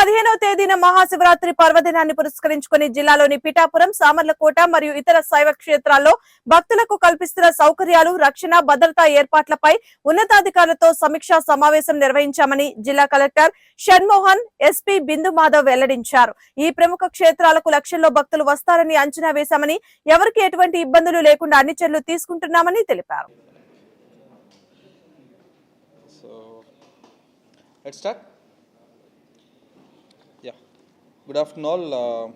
పదిహేనవ తేదీన మహాశివరాత్రి పర్వదినాన్ని పురస్కరించుకుని జిల్లాలోని పిఠాపురం సామర్లకోట మరియు ఇతర శైవ క్షేత్రాల్లో భక్తులకు కల్పిస్తున్న సౌకర్యాలు రక్షణ భద్రతా ఏర్పాట్లపై ఉన్నతాధికారులతో సమీక్షా సమావేశం నిర్వహించామని జిల్లా కలెక్టర్ షణ్మోహన్ ఎస్పీ బిందు మాధవ్ వెల్లడించారు ఈ ప్రముఖ క్షేత్రాలకు లక్షల్లో భక్తులు వస్తారని అంచనా వేశామని ఎవరికి ఎటువంటి ఇబ్బందులు లేకుండా అన్ని చర్యలు తీసుకుంటున్నామని తెలిపారు Let's start. Good afternoon all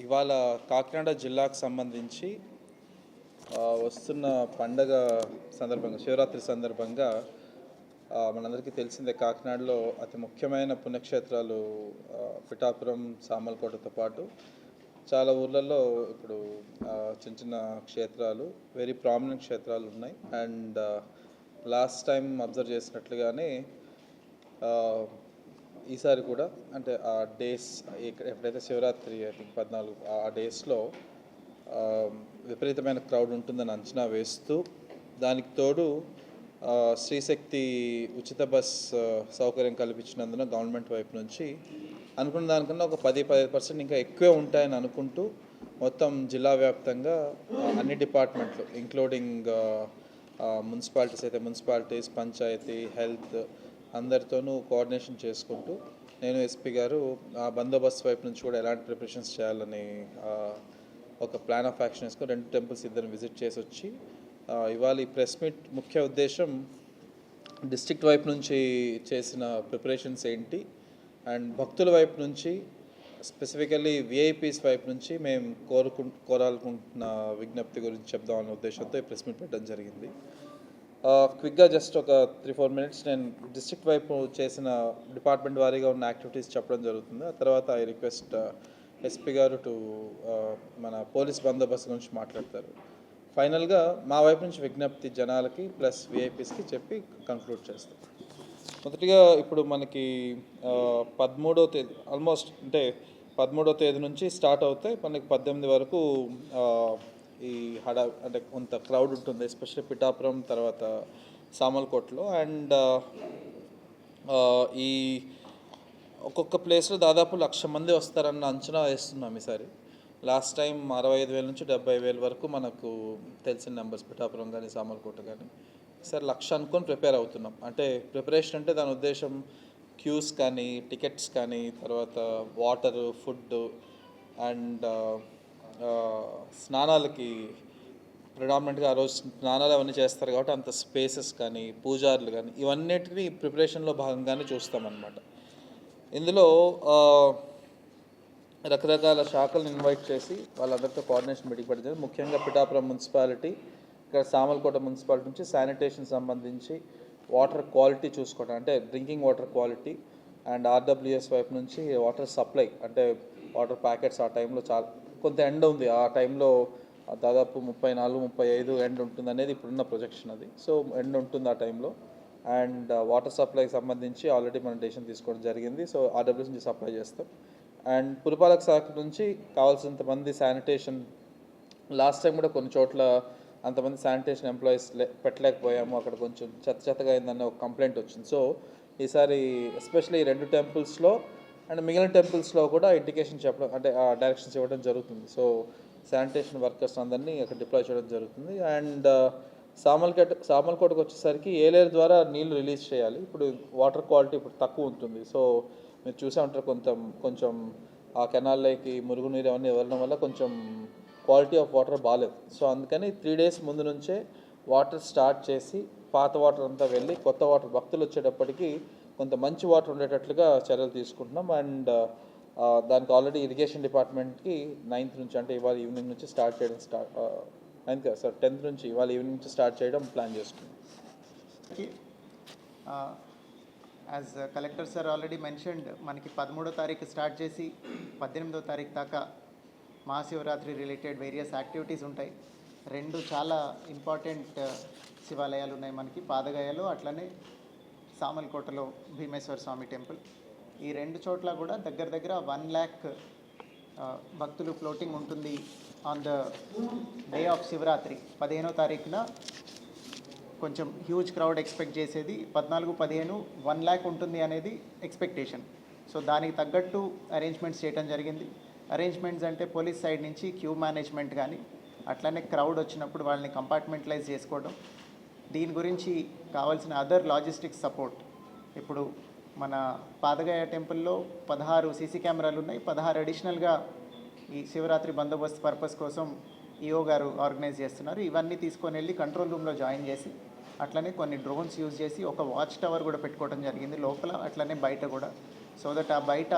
ఇవాళ కాకినాడ జిల్లాకు సంబంధించి uh, వస్తున్న పండగ సందర్భంగా శివరాత్రి సందర్భంగా uh, మనందరికీ తెలిసిందే కాకినాడలో అతి ముఖ్యమైన పుణ్యక్షేత్రాలు uh, పిఠాపురం సామల్కోటతో పాటు చాలా ఊర్లలో ఇప్పుడు చిన్న చిన్న క్షేత్రాలు వెరీ ప్రామినెంట్ క్షేత్రాలు ఉన్నాయి. అండ్ లాస్ట్ టైం అబ్జర్వ్ చేసినట్లుగానే ఈసారి కూడా అంటే ఆ డేస్ ఎప్పుడైతే శివరాత్రి ఐ థింక్ పద్నాలుగు ఆ డేస్లో విపరీతమైన క్రౌడ్ ఉంటుందని అంచనా వేస్తూ దానికి తోడు శ్రీశక్తి ఉచిత బస్ సౌకర్యం కల్పించినందున గవర్నమెంట్ వైపు నుంచి అనుకున్న దానికన్నా ఒక పది పదిహేను పర్సెంట్ ఇంకా ఎక్కువే ఉంటాయని అనుకుంటూ మొత్తం జిల్లా వ్యాప్తంగా అన్ని డిపార్ట్మెంట్లు ఇంక్లూడింగ్ మున్సిపాలిటీస్ అయితే మున్సిపాలిటీస్ పంచాయతీ హెల్త్ అందరితోనూ కోఆర్డినేషన్ చేసుకుంటూ నేను ఎస్పీ గారు ఆ బందోబస్తు వైపు నుంచి కూడా ఎలాంటి ప్రిపరేషన్స్ చేయాలని ఒక ప్లాన్ ఆఫ్ యాక్షన్ వేసుకొని రెండు టెంపుల్స్ ఇద్దరు విజిట్ చేసి వచ్చి ఇవాళ ఈ ప్రెస్ మీట్ ముఖ్య ఉద్దేశం డిస్ట్రిక్ట్ వైపు నుంచి చేసిన ప్రిపరేషన్స్ ఏంటి? అండ్ భక్తుల వైపు నుంచి స్పెసిఫికల్లీ విఐపీస్ వైపు నుంచి మేము కోరుకు కోరాలనుకుంటున్న విజ్ఞప్తి గురించి చెప్దామన్న ఉద్దేశంతో ఈ ప్రెస్ మీట్ పెట్టడం జరిగింది. Uh, క్విక్గా జస్ట్ ఒక త్రీ ఫోర్ మినిట్స్ నేను డిస్ట్రిక్ట్ వైపు చేసిన డిపార్ట్మెంట్ వారీగా ఉన్న యాక్టివిటీస్ చెప్పడం జరుగుతుంది. ఆ తర్వాత ఐ రిక్వెస్ట్ ఎస్పీ గారు టు uh, మన పోలీస్ బందోబస్తు గురించి మాట్లాడతారు. ఫైనల్గా మా వైపు నుంచి విజ్ఞప్తి జనాలకి ప్లస్ విఐపీస్కి చెప్పి కంక్లూడ్ చేస్తాం. మొదటిగా ఇప్పుడు మనకి uh, పదమూడో తేదీ ఆల్మోస్ట్ అంటే పదమూడో తేదీ నుంచి స్టార్ట్ అవుతాయి మనకి పద్దెనిమిది వరకు ఈ హడా అంటే కొంత క్రౌడ్ ఉంటుంది ఎస్పెషల్లీ పిఠాపురం తర్వాత సామల్కోట్లో. అండ్ ఈ ఒక్కొక్క ప్లేస్లో దాదాపు లక్ష మంది వస్తారన్న అంచనా వేస్తున్నాం ఈసారి. లాస్ట్ టైం అరవై ఐదు వేల నుంచి డెబ్బై వేల వరకు మనకు తెలిసిన నెంబర్స్ పిఠాపురం కానీ సామర్కోట కానీ ఈసారి లక్ష అనుకొని ప్రిపేర్ అవుతున్నాం. అంటే ప్రిపరేషన్ అంటే దాని ఉద్దేశం క్యూస్ కానీ టికెట్స్ కానీ తర్వాత వాటర్ ఫుడ్ అండ్ స్నానాలకి ప్రిడామినెంట్గా ఆ రోజు స్నానాలు అవన్నీ చేస్తారు కాబట్టి అంత స్పేసెస్ కానీ పూజారులు కానీ ఇవన్నిటిని ప్రిపరేషన్లో భాగంగానే చూస్తామన్నమాట. ఇందులో రకరకాల శాఖలను ఇన్వైట్ చేసి వాళ్ళందరితో కోఆర్డినేషన్ మీటింగ్ పెట్టింది ముఖ్యంగా పిఠాపురం మున్సిపాలిటీ ఇక్కడ సామలకోట మున్సిపాలిటీ నుంచి శానిటేషన్ సంబంధించి వాటర్ క్వాలిటీ చూసుకోవడం అంటే drinking water quality and RWS వైపు నుంచి వాటర్ సప్లై అంటే వాటర్ ప్యాకెట్స్ ఆ టైంలో చాలా కొంత ఎండ్ ఉంది. ఆ టైంలో దాదాపు ముప్పై నాలుగు ముప్పై ఐదు ఎండ్ ఉంటుంది అనేది ఇప్పుడున్న ప్రొజెక్షన్ అది. సో ఎండ్ ఉంటుంది ఆ టైంలో. అండ్ వాటర్ సప్లైకి సంబంధించి ఆల్రెడీ మనం డెసిషన్ తీసుకోవడం జరిగింది. సో ఆర్డబ్ల్యూస్ నుంచి సప్లై చేస్తాం. అండ్ పురపాలక శాఖ నుంచి కావాల్సినంత మంది శానిటేషన్ లాస్ట్ టైం కూడా కొన్ని చోట్ల అంతమంది శానిటేషన్ ఎంప్లాయీస్ పెట్టలేకపోయాము. అక్కడ కొంచెం చెత్త చెత్తగా అయిందన్న ఒక కంప్లైంట్ వచ్చింది. సో ఈసారి ఎస్పెషల్లీ ఈ రెండు టెంపుల్స్లో అండ్ మిగిలిన టెంపుల్స్లో కూడా ఇండికేషన్ చెప్పడం అంటే డైరెక్షన్స్ ఇవ్వడం జరుగుతుంది. సో శానిటేషన్ వర్కర్స్ అందరినీ అక్కడ డిప్లాయ్ చేయడం జరుగుతుంది. అండ్ సామల్కోట సామల్కోటకు వచ్చేసరికి ఏలేరు ద్వారా నీళ్ళు రిలీజ్ చేయాలి. ఇప్పుడు వాటర్ క్వాలిటీ ఇప్పుడు తక్కువ ఉంటుంది. సో మీరు చూసే ఉంటారు కొంచెం కొంచెం ఆ కెనాల్లోకి మురుగునీరు అవన్నీ వెళ్ళడం వల్ల కొంచెం క్వాలిటీ ఆఫ్ వాటర్ బాగాలేదు. సో అందుకని త్రీ డేస్ ముందు నుంచే వాటర్ స్టార్ట్ చేసి పాత వాటర్ అంతా వెళ్ళి కొత్త వాటర్ భక్తులు వచ్చేటప్పటికి కొంత మంచి వాటర్ ఉండేటట్లుగా చర్యలు తీసుకుంటున్నాం. అండ్ దానికి ఆల్రెడీ ఇరిగేషన్ డిపార్ట్మెంట్కి నైన్త్ నుంచి అంటే ఇవాళ ఈవినింగ్ నుంచి స్టార్ట్ చేయడం స్టార్ట్ నైన్త్ కదా సార్ టెన్త్ నుంచి ఇవాళ ఈవినింగ్ నుంచి స్టార్ట్ చేయడం ప్లాన్ చేసుకున్నాం as collector sir already mentioned మనకి పదమూడో తారీఖు స్టార్ట్ చేసి పద్దెనిమిదో తారీఖు దాకా మహాశివరాత్రి రిలేటెడ్ వేరియస్ యాక్టివిటీస్ ఉంటాయి. రెండు చాలా ఇంపార్టెంట్ శివాలయాలు ఉన్నాయి మనకి పాదగయాలు అట్లనే సామల్కోటలో భీమేశ్వర స్వామి టెంపుల్. ఈ రెండు చోట్ల కూడా దగ్గర దగ్గర వన్ ల్యాక్ భక్తులు ఫ్లోటింగ్ ఉంటుంది on the day of Shivaratri. పదిహేనో తారీఖున కొంచెం హ్యూజ్ క్రౌడ్ ఎక్స్పెక్ట్ చేసేది. పద్నాలుగు పదిహేను వన్ ల్యాక్ ఉంటుంది అనేది ఎక్స్పెక్టేషన్ సో దానికి తగ్గట్టు అరేంజ్మెంట్స్ చేయడం జరిగింది. అరేంజ్మెంట్స్ అంటే పోలీస్ సైడ్ నుంచి క్యూ మేనేజ్మెంట్ కానీ అట్లనే క్రౌడ్ వచ్చినప్పుడు వాళ్ళని కంపార్ట్మెంటలైజ్ చేసుకోవడం. దీని గురించి కావాల్సిన అదర్ లాజిస్టిక్స్ సపోర్ట్. ఇప్పుడు మన పాదగయ టెంపుల్లో పదహారు సీసీ కెమెరాలు ఉన్నాయి. పదహారు అడిషనల్గా ఈ శివరాత్రి బందోబస్తు పర్పస్ కోసం ఈఓ గారు ఆర్గనైజ్ చేస్తున్నారు. ఇవన్నీ తీసుకొని వెళ్ళి కంట్రోల్ రూమ్లో జాయిన్ చేసి అట్లనే కొన్ని డ్రోన్స్ యూజ్ చేసి ఒక వాచ్ టవర్ కూడా పెట్టుకోవడం జరిగింది. లోపల అట్లనే బయట కూడా. సో దట్ ఆ బయట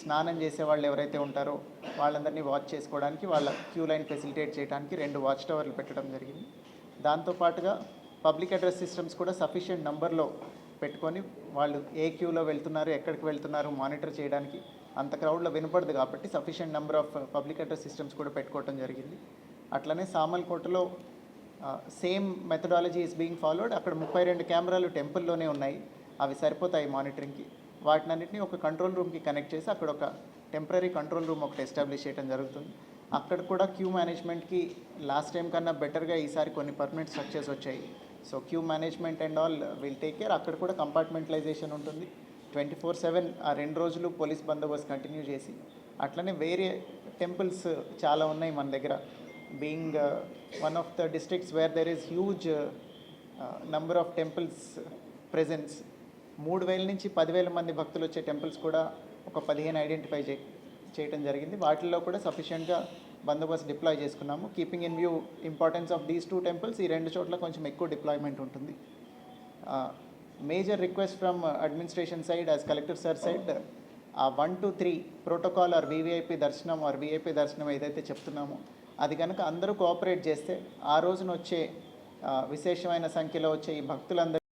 స్నానం చేసే వాళ్ళు ఎవరైతే ఉంటారో వాళ్ళందరినీ వాచ్ చేసుకోవడానికి వాళ్ళ క్యూ లైన్ ఫెసిలిటేట్ చేయడానికి రెండు వాచ్ టవర్లు పెట్టడం జరిగింది. దాంతోపాటుగా పబ్లిక్ అడ్రస్ సిస్టమ్స్ కూడా సఫిషియెంట్ నంబర్లో పెట్టుకొని వాళ్ళు ఏ క్యూలో వెళ్తున్నారు ఎక్కడికి వెళ్తున్నారు మానిటర్ చేయడానికి అంత క్రౌడ్లో వినపడదు కాబట్టి sufficient number of public address systems కూడా పెట్టుకోవటం జరిగింది. అట్లనే సామల్కోటలో same methodology is being followed. అక్కడ ముప్పై రెండు కెమెరాలు టెంపుల్లోనే ఉన్నాయి. అవి సరిపోతాయి మానిటరింగ్కి. వాటినన్నింటినీ ఒక కంట్రోల్ రూమ్కి కనెక్ట్ చేసి అక్కడ ఒక టెంపరీ కంట్రోల్ రూమ్ ఒకటి ఎస్టాబ్లిష్ చేయడం జరుగుతుంది. అక్కడ కూడా క్యూ మేనేజ్మెంట్కి లాస్ట్ టైం కన్నా బెటర్గా ఈసారి కొన్ని పర్మనెంట్ స్ట్రక్చర్స్ వచ్చాయి. So queue management and all will take care అక్కడ కూడా కంపార్ట్మెంటలైజేషన్ ఉంటుంది. ట్వంటీ ఫోర్ సెవెన్ ఆ రెండు రోజులు పోలీస్ బందోబస్తు కంటిన్యూ చేసి అట్లనే వేరే టెంపుల్స్ చాలా ఉన్నాయి మన దగ్గర. Being one of the districts where there is huge number of temples presence మూడు వేల నుంచి పదివేల మంది భక్తులు వచ్చే టెంపుల్స్ కూడా ఒక పదిహేను ఐడెంటిఫై చే చేయటం జరిగింది. వాటిల్లో కూడా సఫిషియెంట్గా బందోబస్తు డిప్లాయ్ చేసుకున్నాము. Keeping in view importance of these two temples ఈ రెండు చోట్ల కొంచెం ఎక్కువ డిప్లాయ్మెంట్ ఉంటుంది. Major request from administration side as collector sir side ఆ one two three protocol or VVIP దర్శనం ఆర్ విఐపి దర్శనం ఏదైతే చెప్తున్నామో అది కనుక అందరూ కోఆపరేట్ చేస్తే ఆ రోజున వచ్చే విశేషమైన సంఖ్యలో వచ్చే ఈ భక్తులందరూ